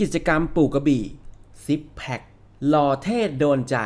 กิจกรรมปลูกกระบี่ซิปแพครอเทศโดนใจ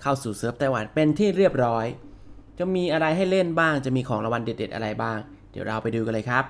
เข้าสู่เซิร์ฟไต้หวันเป็นที่เรียบร้อย จะมีอะไรให้เล่นบ้าง จะมีของรางวัลเด็ด ๆ อะไรบ้าง เดี๋ยวเราไปดูกันเลยครับ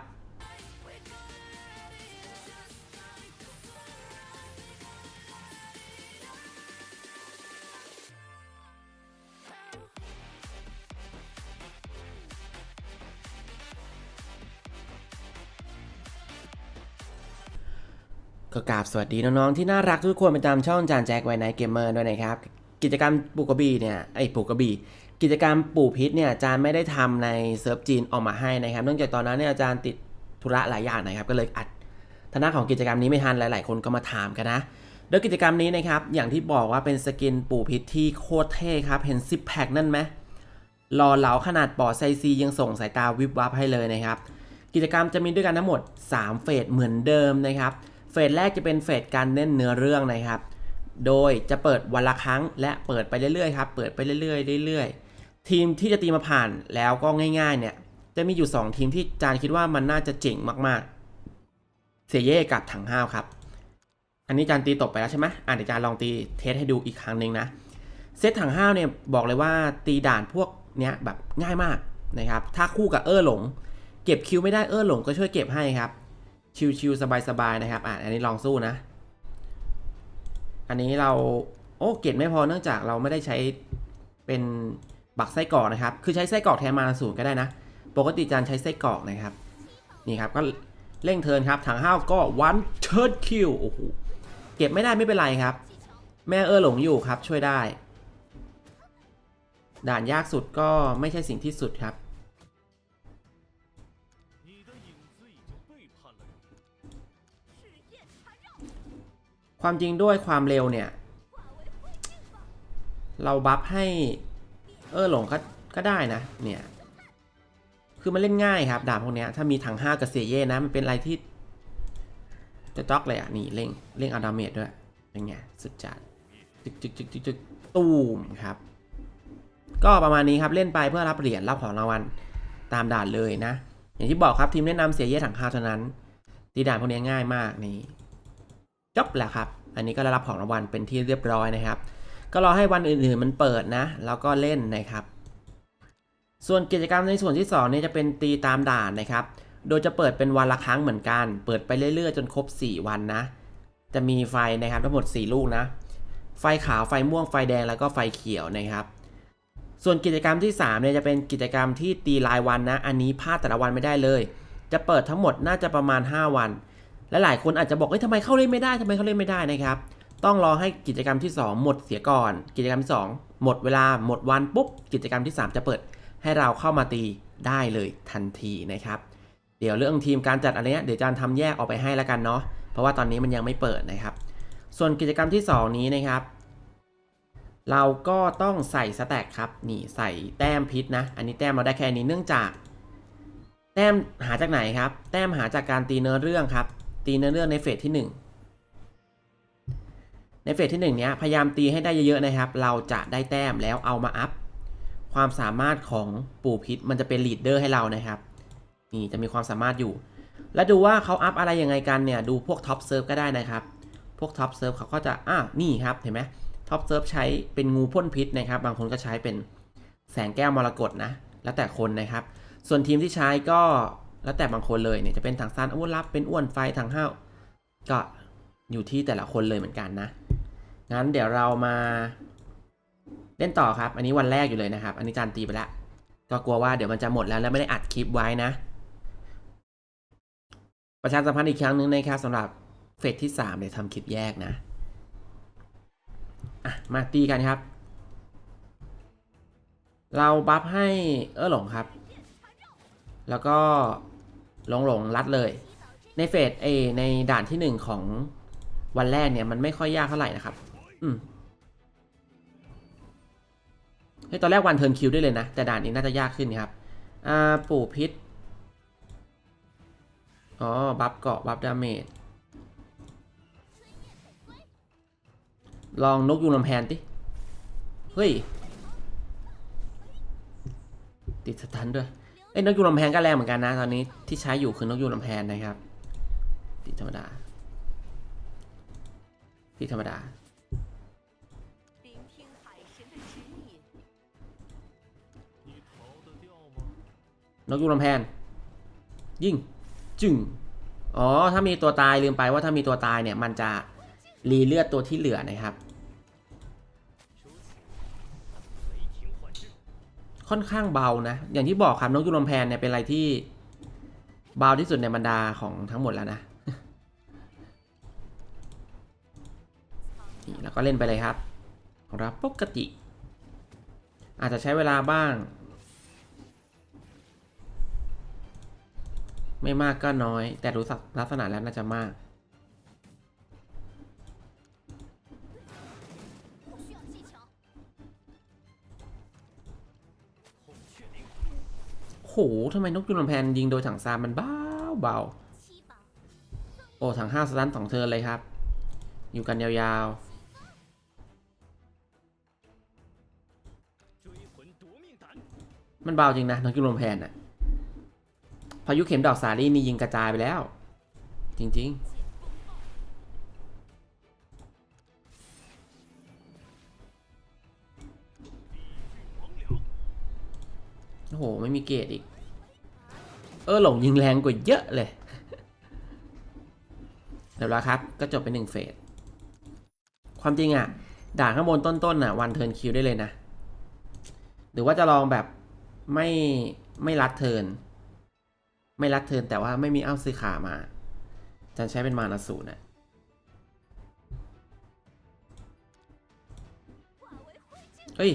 ก็กราบสวัสดีน้องๆที่น่ารักทุกคนประจำช่องจานแจ็คไวไนเกมเมอร์ด้วยนะครับ กิจกรรมปลูกกระบี่เนี่ยไอยปลูกกระบี่กิจกรรมปลูกพิษเนี่ยอาจารย์ไม่ได้ทำในเซิร์ฟจีนออกมาให้นะครับเนื่องจากตอนนั้นเนี่ยอาจารย์ติดธุระหลายอย่างนะครับ ก็เลยอัดทางด้าของกิจกรรมนี้ไม่ทันหลาย ๆ คนก็มาถามกันนะโดยกิจกรรมนี้นะครับอย่างที่บอกว่าเป็นสกินปลูกพิษที่โคตรเท่ครับเห็นซิปแพคนั่นไหมรอเหลาขนาดปอดไซซียังส่งสายตาวิบวับให้เลยนะครับ กิจกรรมจะมีด้วยกันทั้งหมด 3 เฟสเหมือนเดิมนะครับ เฟสแรกจะเป็นเฟสการเล่นเนื้อเรื่องนะครับ โดยจะเปิดวันละครั้งและเปิดไปเรื่อยๆครับ เปิดไปเรื่อยๆเรื่อยๆ ทีมที่จะตีมาผ่านแล้วก็ง่ายๆเนี่ย จะมีอยู่ 2 ทีมที่จานคิดว่ามันน่าจะเจ๋งมากๆเซเย่กับถังห้าวครับ อันนี้จานตีตกไปแล้วใช่ไหมอะเดี๋ยวจานลองตีเทสให้ดูอีกครั้งหนึ่งนะ เซตถังห้าวเนี่ยบอกเลยว่าตีด่านพวกเนี้ยแบบง่ายมากนะครับ ถ้าคู่กับเออหลง เก็บคิวไม่ได้เออหลงก็ช่วยเก็บให้ครับ ชิวๆสบายๆนะครับอะอันนี้ลองสู้นะ อันนี้เราโอ้เกตไม่พอเนื่องจากเราไม่ได้ใช้เป็นบักไส้กรอกนะครับ คือใช้ไส้กรอกแทนมาสูนก็ได้นะ ปกติจานใช้ไส้กรอกนะครับ นี่ครับก็เร่งเทินครับ ถังห้าวก็วันเชิร์คิวโอ้โห เก็บไม่ได้ไม่เป็นไรครับ แม่เออหลงอยู่ครับช่วยได้ ด่านยากสุดก็ไม่ใช่สิ่งที่สุดครับ ความจริงด้วยความเร็วเนี่ย เราบัฟให้ เออหลงก็ก็ได้นะ เนี่ย คือมันเล่นง่ายครับดาบพวกเนี้ยถ้ามีถังห้ากับเซเย่นะ มันเป็นอะไรที่จะจ็อกเลยอะ นี่เร่งเร่งอาดาเมจด้วยเป็นไงสุดจัดจึกจึกจึกจึกจึกตูมครับ ก็ประมาณนี้ครับเล่นไปเพื่อรับเหรียญรับของรางวัลตามด่านเลยนะ อย่างที่บอกครับทีมแนะนำเสียเย่ถังห้าเท่านั้นตีด่านพวกนี้ง่ายมากนี่ จบแล้วครับ อันนี้ก็ได้รับของรางวัลเป็นที่เรียบร้อยนะครับ ก็รอให้วันอื่นๆมันเปิดนะ แล้วก็เล่นนะครับ ส่วนกิจกรรมในส่วนที่2เนี่ยจะเป็นตีตามด่านนะครับ โดยจะเปิดเป็นวันละครั้งเหมือนกัน เปิดไปเรื่อยๆ จนครบ 4 วันนะ จะมีไฟนะครับทั้งหมด 4 ลูกนะ ไฟขาว ไฟม่วง ไฟแดง แล้วก็ไฟเขียวนะครับ ส่วนกิจกรรมที่3เนี่ยจะเป็นกิจกรรมที่ตีรายวันนะ อันนี้พลาดแต่ละวันไม่ได้เลย จะเปิดทั้งหมดน่าจะประมาณ 5 วัน และหลายคนอาจจะบอกเอ้ยทำไมเข้าเล่นไม่ได้ทำไมเข้าเล่นไม่ได้นะครับ ต้องรอให้กิจกรรมที่ 2 หมดเสียก่อน กิจกรรมที่ 2 หมดเวลาหมดวันปุ๊บ กิจกรรมที่ 3 จะเปิดให้เราเข้ามาตีได้เลยทันทีนะครับ เดี๋ยวเรื่องทีมการจัดอะไรเนี้ยเดี๋ยวจานทำแยกออกไปให้แล้วกันเนาะเพราะว่าตอนนี้มันยังไม่เปิดนะครับ ส่วนกิจกรรมที่ 2 นี้นะครับ เราก็ต้องใส่สแต็กครับนี่ใส่แต้มพิษนะ อันนี้แต้มเราได้แค่นี้เนื่องจาก แต้มหาจากไหนครับ แต้มหาจากการตีเนื้อเรื่องครับ ตีเนื้อเรื่องในเฟสที่ 1 ในเฟสที่1เนี้ยพยายามตีให้ได้เยอะๆนะครับ เราจะได้แต้มแล้วเอามาอัพ ความสามารถของปู่พิษมันจะเป็นลีดเดอร์ให้เรานะครับ นี่จะมีความสามารถอยู่ แล้วดูว่าเขาอัพอะไรยังไงกันเนี่ย ดูพวกท็อปเซิร์ฟก็ได้นะครับ พวกท็อปเซิร์ฟเขาก็จะอ้านี่ครับเห็นไหมท็อปเซิร์ฟใช้เป็นงูพ่นพิษนะครับ บางคนก็ใช้เป็นแสงแก้วมรกตนะ แล้วแต่คนนะครับ ส่วนทีมที่ใช้ก็ แล้วแต่บางคนเลยเนี่ยจะเป็นถังซานอาวุธลับเป็นอ้วนไฟถังห้าวก็อยู่ที่แต่ละคนเลยเหมือนกันนะ งั้นเดี๋ยวเรามาเล่นต่อครับ อันนี้วันแรกอยู่เลยนะครับ อันนี้จานตีไปแล้ว ก็กลัวว่าเดี๋ยวมันจะหมดแล้วแล้วไม่ได้อัดคลิปไว้นะ ประชาสัมพันธ์อีกครั้งหนึงนะครับสำหรับเฟสที่3เดี๋ยวทำคลิปแยกนะอะมาตีกันครับ เราบัฟให้เออหลงครับ แล้วก็ หลงหลงรัดเลย ในเฟสเอในด่านที่หนึ่งของวันแรกเนี่ย มันไม่ค่อยยากเท่าไหร่นะครับ อืมเฮ้ยตอนแรกวันเทิร์นคิวได้เลยนะ แต่ด่านนี้น่าจะยากขึ้นครับ อ่า ปู่พิษ อ๋อ บัฟเกาะ บัฟดาเมจ ลองนกยูงลำแพนติ เฮ้ย ติดสตันด้วย เอ้นกยูงลำแพนก็แรงเหมือนกันนะ ตอนนี้ที่ใช้อยู่คือนกยูงลำแพนนะครับตีธรรมดาตีธรรมดานกยูงลำแพน ยิ่ง จึงอ๋อ ถ้ามีตัวตายลืมไปว่าถ้ามีตัวตายเนี่ย มันจะรีเลือดตัวที่เหลือนะครับ ค่อนข้างเบานะ อย่างที่บอกครับนกยูงลำแพนเนี่ยเป็นอะไรที่เบาที่สุดในบรรดาของทั้งหมดแล้วนะนี่แล้วก็เล่นไปเลยครับรับปกติ อาจจะใช้เวลาบ้าง ไม่มากก็น้อย แต่รู้สักลักษณะแล้วน่าจะมาก ทำไมนกจุลแพนยิงโดยถังซานมันเบาเบาโอ้ถังห้าสตันสองเทิร์นเลยครับ อยู่กันยาวๆ มันเบาจริงนะนกจุลแพนอะพายุเข็มดอกสาลี่นี่ยิงกระจายไปแล้ว จริง ๆโอ้โห ไม่มีเกตอีก ออหลงยิงแรงกว่าเยอะเลยเดี๋ยวแล้วครับ ก็จบไปหนึ่งเฟส ความจริงอะด่านข้างบนต้นๆน่ะวันเทิร์นคิวได้เลยนะ หรือว่าจะลองแบบไม่ไม่รัดเทิร์น ไม่รัดเทิร์นแต่ว่าไม่มีอ้าวซื้อขามาจะใช้เป็นมานาสูนะเฮ้ย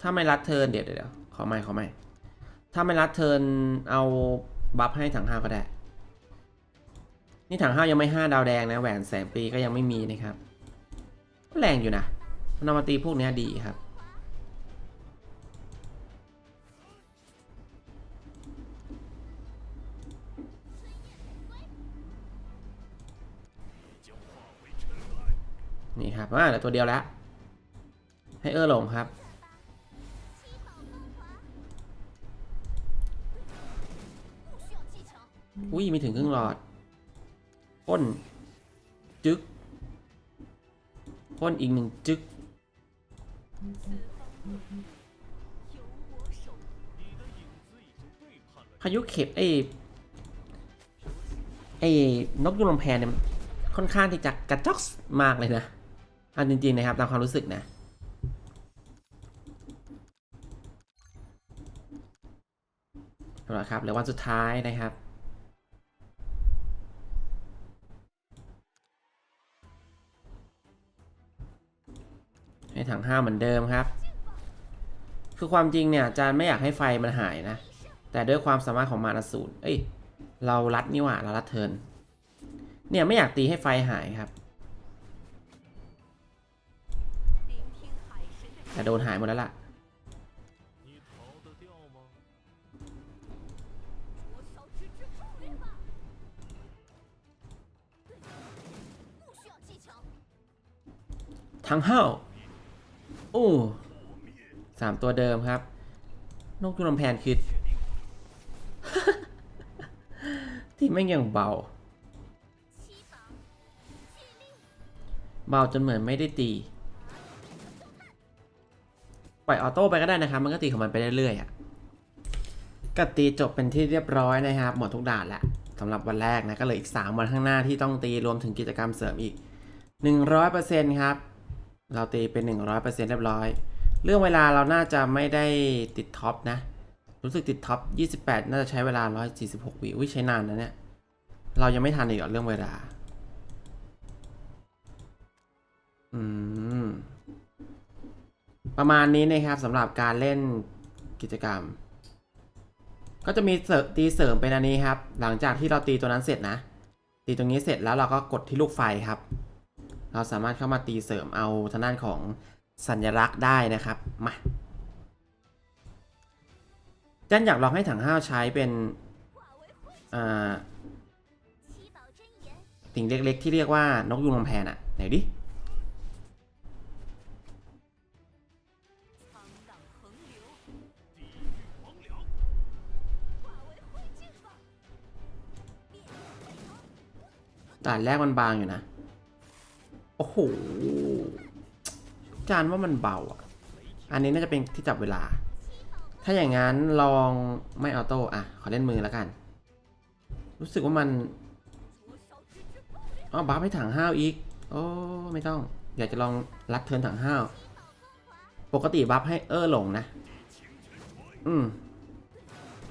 ถ้าไม่รัดเทิร์นเดี๋ยวเดี๋ยวเดี๋ยวขอไม่ขอไม่ถ้าไม่รัดเทิร์นเอา บัฟให้ถังห้าก็ได้ นี่ถังห้ายังไม่ห้าดาวแดงนะแหวนแสนปีก็ยังไม่มีนะครับแรงอยู่นะมันเามาตีพวกนี้ดีครับนี่ครับอ่าเหลืตัวเดียวแล้วให้เออลงครับ อุ้ยไม่ถึงครึ่งหลอดพ่นจึกพ่นอีกหนึ่งจึ๊กพายุเข็บไอ้ไอ้นกยุงลมแพนเนี่ยค่อนข้างที่จะกระจอกมากเลยนะอันจริงๆนะครับตามความรู้สึกนะเอาละครับเหลือวันสุดท้ายนะครับ ห้เหมือนเดิมครับ คือความจริงเนี่ยจานไม่อยากให้ไฟมันหายนะ แต่ด้วยความสามารถของมารสูรเอ้ย เรารัดนี่หว่าเรารัดเทิน เนี่ยไม่อยากตีให้ไฟหายครับ แต่โดนหายหมดแล้วล่ะ唐昊 โอ้สามตัวเดิมครับ นกจุลมแพนคือ ที่ไม่ยังเบา เบาจนเหมือนไม่ได้ตี ปล่อยออโต้ไปก็ได้นะครับ มันก็ตีของมันไปเรื่อยๆอะก็ตีจบเป็นที่เรียบร้อยนะครับ หมดทุกด่านแล้วสำหรับวันแรกนะ ก็เลยอีก 3 วันข้างหน้าที่ต้องตีรวมถึงกิจกรรมเสริมอีก 100%ครับ เราตีเป็น 100%เรียบร้อย เรื่องเวลาเราน่าจะไม่ได้ติดท็อปนะ รู้สึกติดท็อป 28 น่าจะใช้เวลา 146 วิอุ้ยใช้นานนะเนี่ย เรายังไม่ทันอีกเหรอเรื่องเวลา อืม ประมาณนี้นะครับสำหรับการเล่นกิจกรรม ก็จะมีตีเสริมเป็นอันนี้ครับ หลังจากที่เราตีตัวนั้นเสร็จนะ ตีตรงนี้เสร็จแล้วเราก็กดที่ลูกไฟครับ เราสามารถเข้ามาตีเสริมเอาทางด้านของสัญลักษณ์ได้นะครับ มาจันอยากลองให้ถังห้าวใช้เป็นสิ่งเล็กๆ ที่เรียกว่านกยูงลำแพนอะไหนดิด่านแรกมันบางอยู่นะ โอ้โห จานว่ามันเบาอะ อันนี้น่าจะเป็นที่จับเวลา ถ้าอย่างนั้นลองไม่ออโต้อะ ขอเล่นมือแล้วกัน รู้สึกว่ามันอ๋อบัฟให้ถังห้าวอีก โอ้ไม่ต้อง อยากจะลองรัดเทินถังห้าว ปกติบัฟให้เออหลงนะ อืม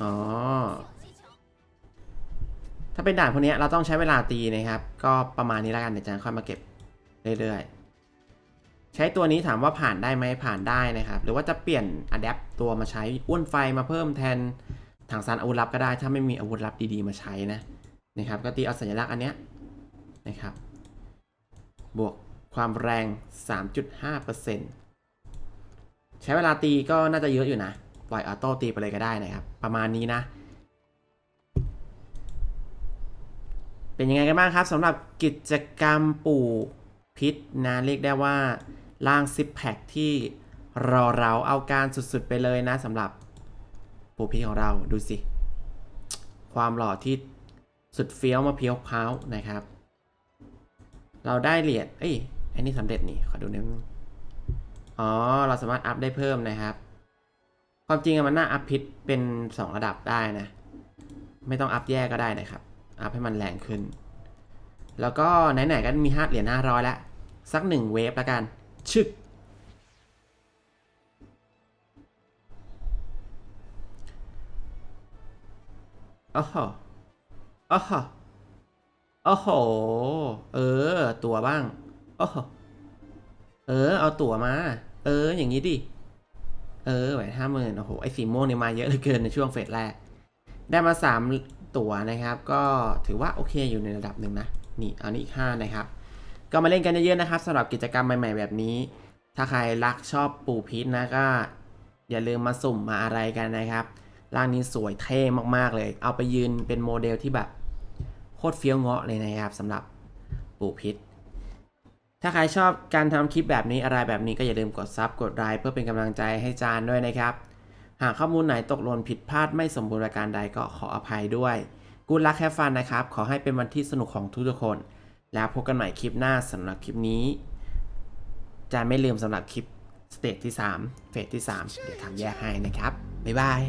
อ๋อ ถ้าเป็นด่านพวกนี้เราต้องใช้เวลาตีนะครับ ก็ประมาณนี้แล้วกันเดี๋ยวจะค่อยมาเก็บ เรื่อยๆ ใช้ตัวนี้ถามว่าผ่านได้ไหมผ่านได้นะครับ หรือว่าจะเปลี่ยนอัดแอปตัวมาใช้อ้วนไฟมาเพิ่มแทนถังซานอาวุธลับก็ได้ ถ้าไม่มีอาวุธลับดีๆมาใช้นะนะครับก็ตีเอาสัญลักษณ์อันเนี้ยนะครับ บวกความแรง 3.5%ใช้เวลาตีก็น่าจะเยอะอยู่นะปล่อยออโต้ตีไปเลยก็ได้นะครับ ประมาณนี้นะ เป็นยังไงกันบ้างครับสำหรับกิจกรรมปู่ พิษนะเรียกได้ว่าล่างซิปแพคที่รอเราเอาการสุดๆไปเลยนะสำหรับปู่พิษของเราดูสิ ความหล่อที่สุดเฟี้ยวมาเพียวพร้านะครับ เราได้เหรียญเอ้ยอันนี้สำเร็จนี่ขอดูหนิดนึงอ๋อ เราสามารถอัพได้เพิ่มนะครับ ความจริงมันน่าอัพพิษเป็น 2 ระดับได้นะ ไม่ต้องอัพแยกก็ได้นะครับ อัพให้มันแรงขึ้น แล้วก็ไหนๆก็มีห้าเหรียญห้าร้อยแล้ว สักหนึ่งเวฟแล้วกัน ชึก อ้โหโอ้โหอ้โห เออ ตัวบ้างอ้โหเออ เอาตั๋วมา เออ อย่างนี้ดิ เออแหวนห้าหมื่นโอ้โห ไอ้สีม่วงเนี่ยมาเยอะเหลือเกินในช่วงเฟสแรก ได้มา3ตั๋วนะครับ ก็ถือว่าโอเคอยู่ในระดับหนึ่งนะ นี่อันนี้อีก5นะครับ ก็มาเล่นกันเยอะๆนะครับสำหรับกิจกรรมใหม่ ๆ แบบนี้ ถ้าใครรักชอบปู่พีชนะก็ อย่าลืมมาสุ่มมาอะไรกันนะครับร่างนี้สวยเท่มากๆเลย เอาไปยืนเป็นโมเดลที่แบบโคตรเฟี้ยวเงาะเลยนะครับสำหรับปู่พิษ ถ้าใครชอบการทำคลิปแบบนี้อะไรแบบนี้ก็อย่าลืมกดซับกดไลค์เพื่อเป็นกำลังใจให้จานด้วยนะครับ หากข้อมูลไหนตกหล่นผิดพลาดไม่สมบูรณ์ประการใดก็ขออภัยด้วยกูดลักแค่ฟันนะครับ ขอให้เป็นวันที่สนุกของทุกๆคน แล้วพบกันใหม่คลิปหน้าสำหรับคลิปนี้ จะไม่ลืมสำหรับคลิปสเตจที่ 3 เฟสที่ 3 เดี๋ยวทำแยกให้นะครับ บ๊ายบาย